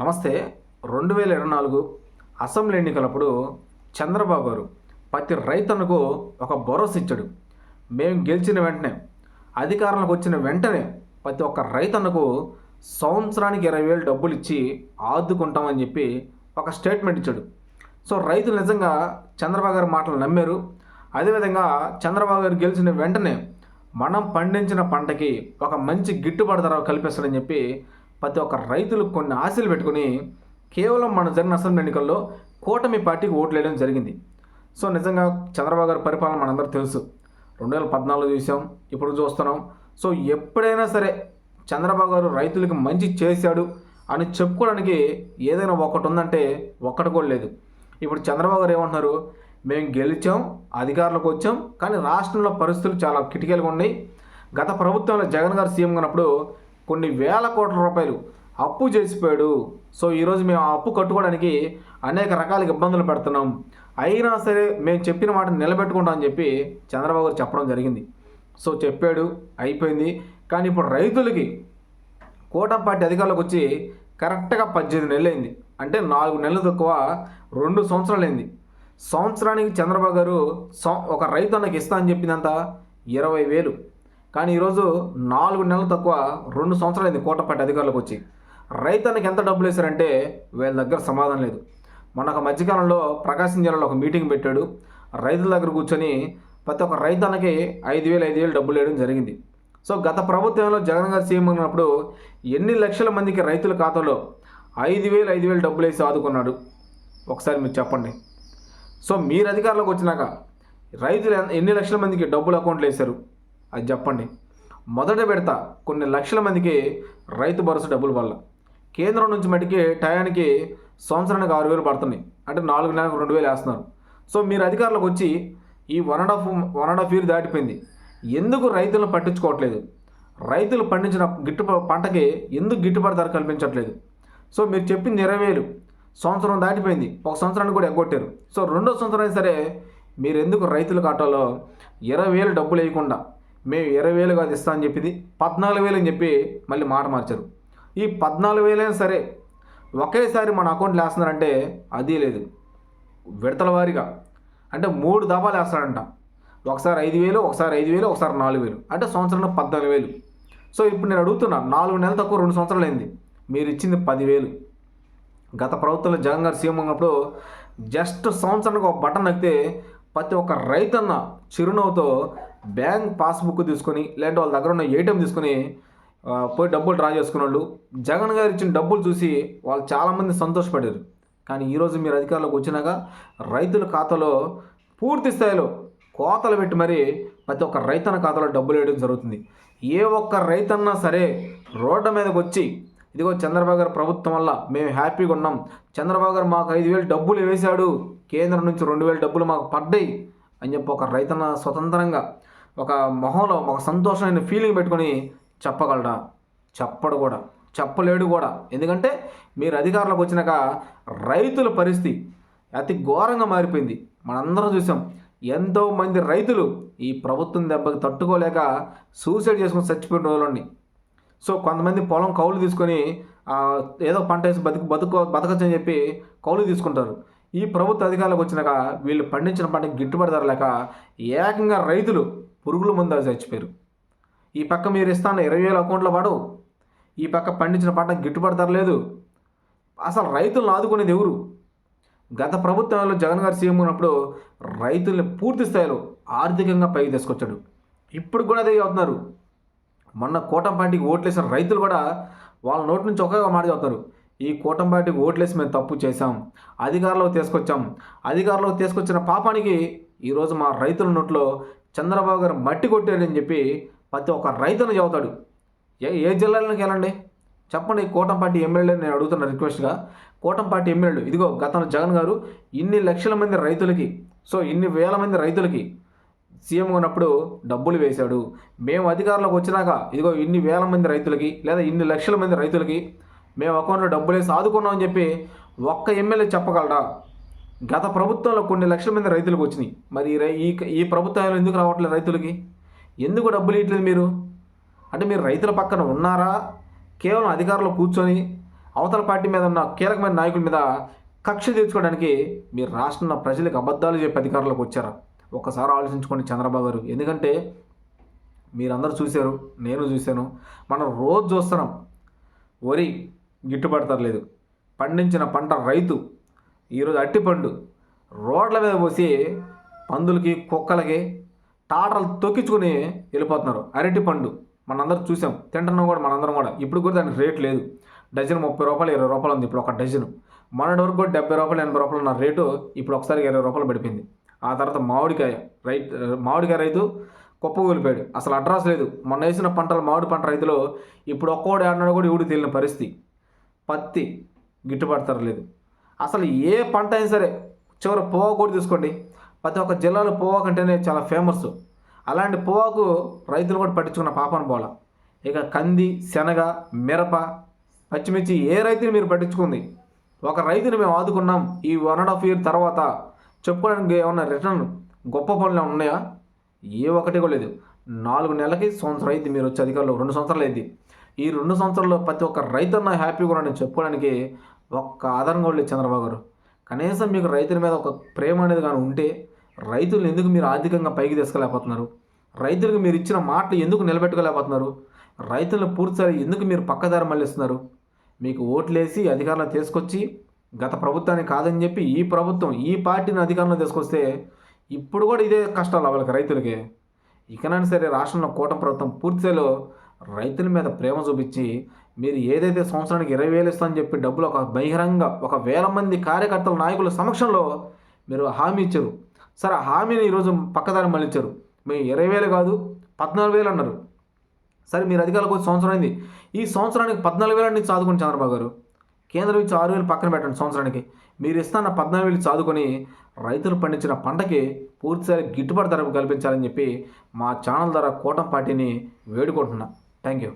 నమస్తే. రెండు వేల ఇరవై నాలుగు అసెంబ్లీ ఎన్నికలప్పుడు చంద్రబాబు గారు ప్రతి రైతన్నకు ఒక భరోసా ఇచ్చాడు. మేము గెలిచిన వెంటనే అధికారంలోకి వచ్చిన వెంటనే ప్రతి ఒక్క రైతన్నకు సంవత్సరానికి ఇరవై వేలు డబ్బులు ఇచ్చి ఆదుకుంటామని చెప్పి ఒక స్టేట్మెంట్ ఇచ్చాడు. సో రైతులు నిజంగా చంద్రబాబు గారి మాటలు నమ్మారు. అదేవిధంగా చంద్రబాబు గారు గెలిచిన వెంటనే మనం పండించిన పంటకి ఒక మంచి గిట్టుబాటు ధర కల్పిస్తాడని చెప్పి ప్రతి ఒక్క రైతులకు కొన్ని ఆశలు పెట్టుకుని కేవలం మన జరిగిన అసెంబ్లీ ఎన్నికల్లో కూటమి పార్టీకి ఓట్లు వేయడం జరిగింది. సో నిజంగా చంద్రబాబు గారి పరిపాలన మనందరూ తెలుసు. రెండు వేల పద్నాలుగు చూసాం ఇప్పుడు చూస్తున్నాం. సో ఎప్పుడైనా సరే చంద్రబాబు గారు రైతులకు మంచి చేశాడు అని చెప్పుకోవడానికి ఏదైనా ఒకటి ఉందంటే ఒక్కటి కూడా లేదు. ఇప్పుడు చంద్రబాబు గారు ఏమంటున్నారు? మేము గెలిచాం అధికారులకు వచ్చాం కానీ రాష్ట్రంలో పరిస్థితులు చాలా కిటికీలుగా ఉన్నాయి. గత ప్రభుత్వంలో జగన్ గారు సీఎం ఉన్నప్పుడు కొన్ని వేల కోట్ల రూపాయలు అప్పు చేసిపోయాడు. సో ఈరోజు మేము ఆ అప్పు కట్టుకోవడానికి అనేక రకాల ఇబ్బందులు పెడుతున్నాం. అయినా సరే మేము చెప్పిన మాటను నిలబెట్టుకుంటామని చెప్పి చంద్రబాబు గారు చెప్పడం జరిగింది. సో చెప్పాడు అయిపోయింది. కానీ ఇప్పుడు రైతులకి కూటమి పార్టీ వచ్చి కరెక్ట్గా పద్దెనిమిది నెలలు అయింది. అంటే నాలుగు నెలలు తక్కువ రెండు సంవత్సరాలు అయింది. సంవత్సరానికి చంద్రబాబు గారు సో ఒక రైతు అన్నకి ఇస్తా అని చెప్పిందంత ఇరవై వేలు. కానీ ఈరోజు నాలుగు నెలలు తక్కువ రెండు సంవత్సరాలు అయింది కూటమి అధికారులకు వచ్చి. రైతన్నకి ఎంత డబ్బులు వేశారంటే వీళ్ళ దగ్గర సమాధానం లేదు. మొన్న ఒక మధ్యకాలంలో ప్రకాశం జిల్లాలో ఒక మీటింగ్ పెట్టాడు. రైతుల దగ్గర కూర్చొని ప్రతి ఒక్క రైతన్నకి ఐదు వేలు ఐదు వేలు డబ్బులు వేయడం జరిగింది. సో గత ప్రభుత్వంలో జగన్ గారు సీఎం ఉన్నప్పుడు ఎన్ని లక్షల మందికి రైతుల ఖాతాలో ఐదు వేలు ఐదు వేలు డబ్బులు వేసి ఆదుకున్నాడు? ఒకసారి మీరు చెప్పండి. సో మీరు అధికారంలోకి వచ్చినాక రైతులు ఎన్ని లక్షల మందికి డబ్బులు అకౌంట్లు వేశారు? అది చెప్పండి. మొదట పెడతా. కొన్ని లక్షల మందికి రైతు భరోసా డబ్బులు వల్ల. కేంద్రం నుంచి మటుకి టయానికి సంవత్సరానికి ఆరు వేలు పడుతున్నాయి. అంటే నాలుగు నెలలకు రెండు వేలు వేస్తున్నారు. సో మీరు అధికారులకు వచ్చి ఈ one and half one and half year దాటిపోయింది. ఎందుకు రైతులను పట్టించుకోవట్లేదు? రైతులు పండించిన గిట్టు పంటకి ఎందుకు గిట్టుబాటు ధర కల్పించట్లేదు? సో మీరు చెప్పింది ఇరవై వేలు సంవత్సరం దాటిపోయింది. ఒక సంవత్సరాన్ని కూడా ఎగ్గొట్టారు. సో రెండో సంవత్సరం అయినా సరే మీరు ఎందుకు రైతుల ఖాతాలో ఇరవై వేలు డబ్బులు వేయకుండా మేము ఇరవై వేలు కాదు ఇస్తా అని చెప్పింది. పద్నాలుగు వేలు అని చెప్పి మళ్ళీ మాట మార్చారు. ఈ పద్నాలుగు వేలైనా సరే ఒకేసారి మన అకౌంట్లో వేస్తున్నారంటే అది లేదు. విడతల వారీగా. అంటే మూడు దాబాలు వేస్తాడంట ఒకసారి ఐదు వేలు ఒకసారి ఐదు వేలు ఒకసారి నాలుగు వేలు. అంటే సంవత్సరంలో పద్నాలుగు వేలు. సో ఇప్పుడు నేను అడుగుతున్నా నాలుగు నెలలు తక్కువ రెండు సంవత్సరాలు అయింది. మీరు ఇచ్చింది పదివేలు గత ప్రభుత్వంలో జగన్ గారు సీఎం ఉన్నప్పుడు జస్ట్ సంవత్సరానికి ఒక బటన్ నొక్కితే ప్రతి ఒక్క రైతన్న చిరునవ్వుతో బ్యాంక్ పాస్బుక్ తీసుకొని లేదంటే వాళ్ళ దగ్గర ఉన్న ఏటీఎం తీసుకొని పోయి డబ్బులు డ్రా చేసుకున్న వాళ్ళు జగన్ గారు ఇచ్చిన డబ్బులు చూసి వాళ్ళు చాలామంది సంతోషపడారు కానీ ఈరోజు మీరు అధికారంలోకి వచ్చినాక రైతుల ఖాతాలో పూర్తి స్థాయిలో కోతలు పెట్టి మరీ ప్రతి ఒక్క రైతన్న ఖాతాలో డబ్బులు వేయడం జరుగుతుంది. ఏ ఒక్క రైతన్నా సరే రోడ్డు మీదకి వచ్చి ఇదిగో చంద్రబాబు గారు ప్రభుత్వం వల్ల మేము హ్యాపీగా ఉన్నాం. చంద్రబాబు గారు మాకు ఐదు వేలు డబ్బులు వేశాడు. కేంద్రం నుంచి రెండు వేలు డబ్బులు మాకు పడ్డాయి అని చెప్పి ఒక రైతన్న స్వతంత్రంగా ఒక మొహంలో ఒక సంతోషమైన ఫీలింగ్ పెట్టుకొని చెప్పగలడా చెప్పడు కూడా. చెప్పలేడు కూడా. ఎందుకంటే మీరు అధికారంలోకి వచ్చినాక రైతుల పరిస్థితి అతి ఘోరంగా మారిపోయింది. మనందరం చూసాం. ఎంతో మంది రైతులు ఈ ప్రభుత్వం దెబ్బకి తట్టుకోలేక సూసైడ్ చేసుకుని చచ్చిపోయిన రోజులండి సో కొంతమంది పొలం కౌలు తీసుకొని ఏదో పంట వేసి బతుకు బతుకు అని చెప్పి కౌలు తీసుకుంటారు. ఈ ప్రభుత్వ అధికారులకు వచ్చినాక వీళ్ళు పండించిన పంటకి గిట్టుబాటు ధర లేక ఏకంగా రైతులు పురుగుల ముందు చచ్చిపోయారు. ఈ పక్క మీరు ఇస్తాను ఇరవై వేల అకౌంట్లో పడవు ఈ పక్క పండించిన పంట గిట్టుబాటు ధర లేదు. అసలు రైతులను ఆదుకునేది ఎవరు? గత ప్రభుత్వంలో జగన్ గారు సీఎం ఉన్నప్పుడు రైతుల్ని పూర్తి స్థాయిలో ఆర్థికంగా పైకి తీసుకొచ్చాడు. ఇప్పుడు కూడా అదే అవుతున్నారు మొన్న కూటంపాటికి ఓట్లేసిన రైతులు కూడా వాళ్ళ నోటి నుంచి ఒకే మాట చెప్తారు. ఈ కూటంపాటికి ఓట్లేసి మేము తప్పు చేశాం. అధికారంలోకి తీసుకొచ్చాం. అధికారంలోకి తీసుకొచ్చిన పాపానికి ఈరోజు మా రైతుల నోట్లో చంద్రబాబు గారు మట్టి కొట్టాడని చెప్పి ప్రతి ఒక్క రైతును చదువుతాడు ఏ ఏ జిల్లాలోకి వెళ్ళండి? చెప్పండి కోటంపాటి ఎమ్మెల్యే నేను అడుగుతున్న రిక్వెస్ట్గా. కోటంపాటి ఎమ్మెల్యేలు ఇదిగో గతంలో జగన్ గారు ఇన్ని లక్షల మంది రైతులకి సో ఇన్ని వేల మంది రైతులకి సీఎం ఉన్నప్పుడు డబ్బులు వేశాడు. మేము అధికారంలోకి వచ్చినాక ఇదిగో ఇన్ని వేల మంది రైతులకి లేదా ఇన్ని లక్షల మంది రైతులకి మేము అకౌంట్లో డబ్బులు వేసి ఆదుకున్నామని చెప్పి ఒక్క ఎమ్మెల్యే చెప్పగలరా గత ప్రభుత్వంలో కొన్ని లక్షల మంది రైతులకు వచ్చినాయి. మరి ఈ రై- ఈ ఈ ప్రభుత్వంలో ఎందుకు రావట్లేదు రైతులకి? ఎందుకు డబ్బులు ఇవ్వట్లేదు మీరు? అంటే మీరు రైతుల పక్కన ఉన్నారా? కేవలం అధికారంలో కూర్చొని అవతల పార్టీ మీద ఉన్న కీలకమైన నాయకుల మీద కక్ష తీర్చుకోవడానికి మీరు రాష్ట్రంలో ప్రజలకు అబద్ధాలు చెప్పి అధికారంలోకి వచ్చారా? ఒకసారి ఆలోచించుకోండి చంద్రబాబు గారు. ఎందుకంటే మీరందరూ చూశారు నేను చూశాను. మనం రోజు చూస్తున్నాం వరి గిట్టుబడతలేదు లేదు. పండించిన పంట రైతు ఈరోజు అట్టిపండు రోడ్ల మీద పోసి పందులకి కుక్కలకి టాటలు తొక్కించుకుని వెళ్ళిపోతున్నారు. అరటి పండు మనందరం చూసాం. తింటున్నాం కూడా మనందరం కూడా. ఇప్పుడు కూడా దానికి రేట్ లేదు. డజన్ ముప్పై రూపాయలు ఇరవై రూపాయలు ఉంది ఇప్పుడు ఒక డజన్. మొన్నటి వరకు కూడా డెబ్బై రూపాయలు ఎనభై రూపాయలు ఉన్న రేటు ఇప్పుడు ఒకసారి ఇరవై రూపాయలు పడిపోయింది. ఆ తర్వాత మామిడికాయ రైతు మామిడికాయ రైతు కుప్పగూలిపోయాడు అసలు అడ్రస్ లేదు. మొన్న వేసిన పంటలు మామిడి పంట రైతులు ఇప్పుడు ఒక్కోడు అన్నాడు కూడా ఇవుడు తెలియని పరిస్థితి. పత్తి గిట్టుబాటు లేదు. అసలు ఏ పంట అయినా సరే చివరి పోవాకు కూడా తీసుకోండి. ప్రతి ఒక్క జిల్లాలో పోవాకు అంటేనే చాలా ఫేమస్ అలాంటి పోవాకు రైతులు కూడా పట్టించుకున్న పాపన పోల ఇక కంది శనగ మిరప పచ్చిమిర్చి ఏ రైతుని మీరు పట్టించుకుంది? ఒక రైతుని మేము ఆదుకున్నాం ఈ వన్ అండ్ హాఫ్ ఇయర్ తర్వాత. చెప్పుకోవడానికి ఏమన్నా రిటర్న్ గొప్ప పనులు ఉన్నాయా? ఏ ఒకటి కూడా లేదు. నాలుగు నెలలకి సంవత్సరం అయింది మీరు వచ్చే అధికారులు. రెండు సంవత్సరాలు అయింది. ఈ రెండు సంవత్సరాల్లో ప్రతి ఒక్క రైతన్న హ్యాపీగా ఉన్నాడని చెప్పుకోవడానికి ఒక్క ఆధారం కూడా లేదు చంద్రబాబు గారు. కనీసం మీకు రైతుల మీద ఒక ప్రేమ అనేది కానీ ఉంటే రైతులను ఎందుకు మీరు ఆర్థికంగా పైకి తీసుకోలేకపోతున్నారు రైతులకు మీరు ఇచ్చిన మాటలు ఎందుకు నిలబెట్టుకోలేకపోతున్నారు? రైతులను పూర్తిసారి ఎందుకు మీరు పక్కదారి మళ్ళిస్తున్నారు? మీకు ఓట్లేసి అధికారంలో తీసుకొచ్చి గత ప్రభుత్వాన్ని కాదని చెప్పి ఈ ప్రభుత్వం ఈ పార్టీని అధికారంలో తీసుకొస్తే ఇప్పుడు కూడా ఇదే కష్టాలు వాళ్ళకి రైతులకి. ఇకనైనా సరే రాష్ట్రంలో కూటమి ప్రభుత్వం పూర్తిలో రైతుల మీద ప్రేమ చూపించి మీరు ఏదైతే సంవత్సరానికి ఇరవై వేలు ఇస్తామని చెప్పి డబ్బులు ఒక బహిరంగ ఒక వేల మంది కార్యకర్తల నాయకుల సమక్షంలో మీరు హామీ ఇచ్చారు. సరే ఆ హామీని ఈరోజు పక్కదారి మళ్ళించారు. మేము ఇరవై వేలు కాదు పద్నాలుగు వేలు అన్నారు. సరే మీరు అధికారులకు వచ్చి సంవత్సరం అయింది. ఈ సంవత్సరానికి పద్నాలుగు వేలు అన్ని చదువుకుని చంద్రబాబు గారు. కేంద్రం ఇచ్చి ఆరు వేలు పక్కన పెట్టండి సంవత్సరానికి. మీరు ఇస్తున్న పద్నాలుగు వేలు చదువుకొని రైతులు పండించిన పంటకి పూర్తిసారి గిట్టుబాటు ధర కల్పించాలని చెప్పి మా ఛానల్ ద్వారా కూటమి పార్టీని వేడుకుంటున్నా. Thank you